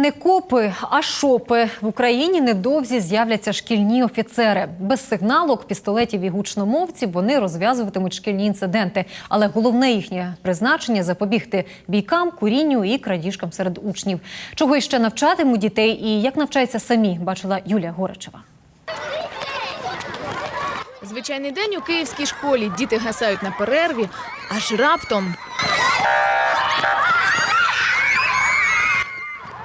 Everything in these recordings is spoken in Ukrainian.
Не копи, а шопи в Україні невдовзі з'являться шкільні офіцери. Без сигналок, пістолетів і гучномовців вони розв'язуватимуть шкільні інциденти. Але головне їхнє призначення запобігти бійкам, курінню і крадіжкам серед учнів. Чого іще навчатимуть дітей і як навчаються самі, бачила Юлія Горичева. Звичайний день у київській школі. Діти гасають на перерві, аж раптом.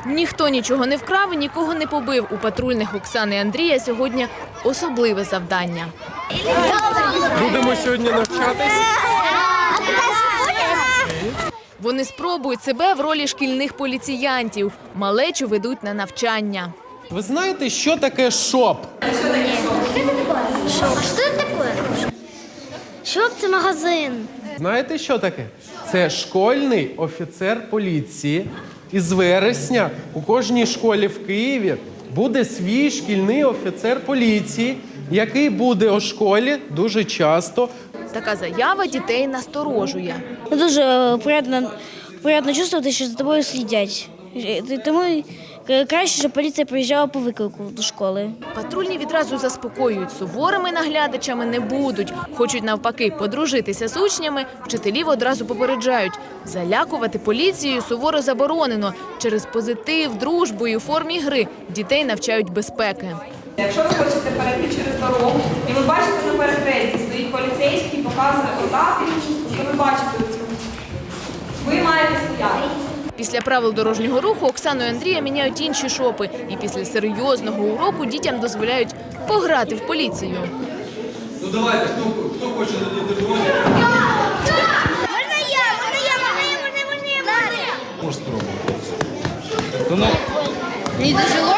Ніхто нічого не вкрав і нікого не побив. У патрульних Оксани і Андрія сьогодні особливе завдання. Будемо сьогодні навчатись. Вони спробують себе в ролі шкільних поліціянтів. Малечу ведуть на навчання. Ви знаєте, що таке шоп? Шоп. Что это такое? Шоп – це магазин. Знаєте, що таке? Це школьний офіцер поліції. І з вересня у кожній школі в Києві буде свій шкільний офіцер поліції, який буде у школі дуже часто. Така заява дітей насторожує. Дуже е, приємно, приємно чувствувати, що за тобою слідять. Е, Тому краще, щоб поліція приїжджала по виклику до школи. Патрульні відразу заспокоюють, суворими наглядачами не будуть. Хочуть навпаки подружитися з учнями, вчителів одразу попереджають. Залякувати поліцією суворо заборонено. Через позитив, дружбу і у формі гри дітей навчають безпеки. Якщо ви хочете перейти через дорогу, і ви бачите на перехресті стоїть поліцейський, показує отак, то ви бачите Після правил дорожнього руху Оксану і Андрія міняють інші шопи. І після серйозного уроку дітям дозволяють пограти в поліцію. Можна я, можна я, можна я, можна я, можна я, можна я. Не тяжело?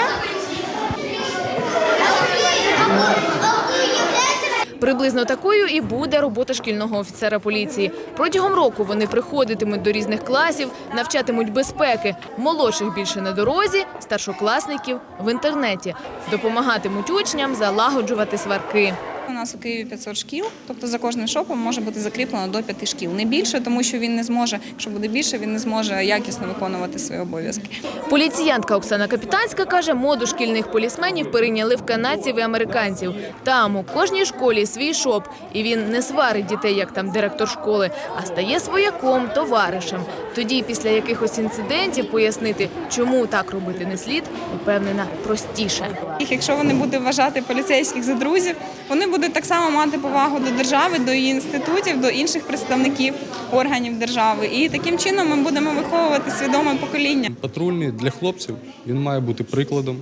Приблизно такою і буде робота шкільного офіцера поліції. Протягом року вони приходитимуть до різних класів, навчатимуть безпеки, молодших більше на дорозі, старшокласників в інтернеті, допомагатимуть учням залагоджувати сварки. У нас у Києві 500 шкіл, тобто за кожним шопом може бути закріплено до 5 шкіл. Не більше, тому що він не зможе, якщо буде більше, він не зможе якісно виконувати свої обов'язки. Поліціянтка Оксана Капітанська каже, моду шкільних полісменів перейняли в канадців і американців. Там у кожній школі свій шоп, і він не сварить дітей, як там директор школи, а стає свояком, товаришем. Тоді, після якихось інцидентів, пояснити, чому так робити не слід, упевнена простіше. Якщо вони будуть вважати поліцейських за друзів, вони будуть так само мати повагу до держави, до її інститутів, до інших представників органів держави. І таким чином ми будемо виховувати свідоме покоління. Патрульний для хлопців він має бути прикладом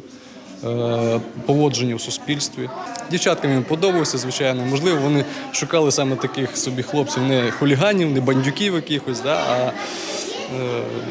е, поводження в суспільстві. Дівчаткам він подобався, звичайно. Можливо, вони шукали саме таких собі хлопців, не хуліганів, не бандюків якихось, да, а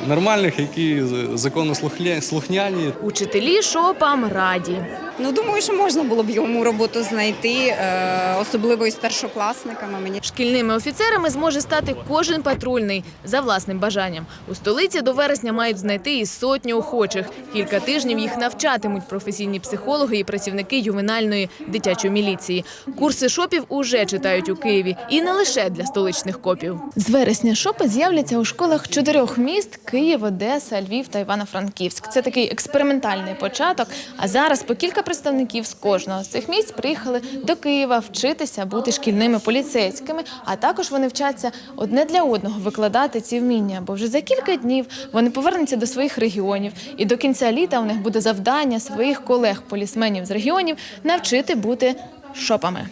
нормальних, які законослухняні. Учителі шопам раді. Ну, думаю, що можна було б йому роботу знайти, е, особливо із старшокласниками. Мені Шкільними офіцерами зможе стати кожен патрульний за власним бажанням. У столиці до вересня мають знайти і сотню охочих. Кілька тижнів їх навчатимуть професійні психологи і працівники ювенальної дитячої міліції. Курси шопів уже читають у Києві і не лише для столичних копів. З вересня шопи з'являться у школах чотирьох міст: Київ, Одеса, Львів та Івано-Франківськ. Це такий експериментальний початок. А зараз по кілька представників з кожного з цих місць приїхали до Києва вчитися бути шкільними поліцейськими. А також вони вчаться одне для одного викладати ці вміння. Бо вже за кілька днів вони повернуться до своїх регіонів, і до кінця літа у них буде завдання своїх колег-полісменів з регіонів навчити бути шопами.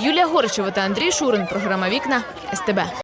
Юлія Горичева та Андрій Шурин. Програма Вікна СТБ.